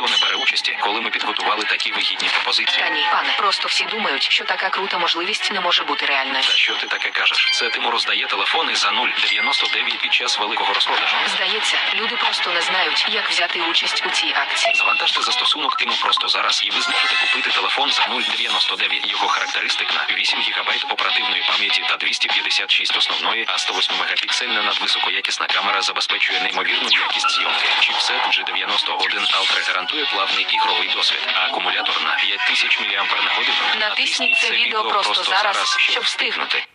ніхто не бере участі, коли ми підготували такі вигідні пропозиції. Та ні, пане, просто всі думають, що така крута можливість не може бути реальною. Та що ти таке кажеш? Це Тиму роздає телефони за 0,99 під час великого розпродажу. Здається, люди просто не знають, як взяти участь у цій акції. Завантажте застосунок Тиму просто зараз, і ви зможете купити телефон за 0,99. Його характеристик на 8 ГБ оперативної пам'яті та 256 основної, а 108 мегапіксельна надвисокоякісна камера забезпечує неймовірну якість зйомки. Чіпсет G91 Ultra гарантує плавний ігровий досвід, а акумулятор на 5000 мАч. Натисніть це відео просто зараз, щоб встигнути.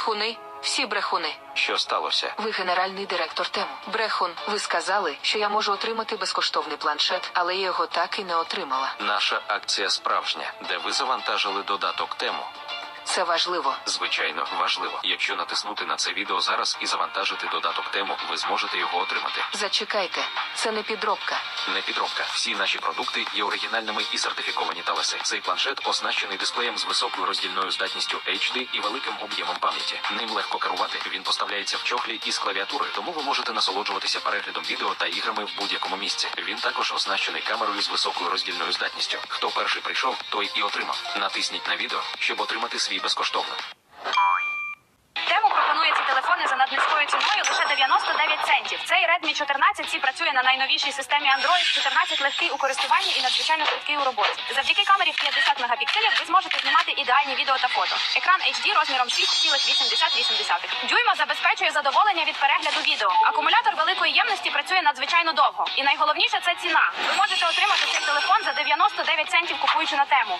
Брехуни, всі брехуни. Що сталося? Ви генеральний директор тему. Брехун, ви сказали, що я можу отримати безкоштовний планшет, але я його так і не отримала. Наша акція справжня, де ви завантажили додаток тему. Це важливо. Звичайно, важливо. Якщо натиснути на це відео зараз і завантажити додаток тему, ви зможете його отримати. Зачекайте, це не підробка. Не підробка. Всі наші продукти є оригінальними і сертифіковані талеси. Цей планшет оснащений дисплеєм з високою роздільною здатністю HD і великим об'ємом пам'яті. Ним легко керувати. Він поставляється в чохлі із клавіатури, тому ви можете насолоджуватися переглядом відео та іграми в будь-якому місці. Він також оснащений камерою з високою роздільною здатністю. Хто перший прийшов, той і отримав. Натисніть на відео, щоб отримати свій безкоштовно. 99. Цей Redmi 14 C працює на найновішій системі Android 14 легкий у користуванні і надзвичайно швидкий у роботі. Завдяки камері в 50 мегапікселів ви зможете знімати ідеальні відео та фото. Екран HD розміром 6,88 дюйма забезпечує задоволення від перегляду відео. Акумулятор великої ємності працює надзвичайно довго. І найголовніше це ціна. Ви можете отримати цей телефон за 99 центів, купуючи на тему.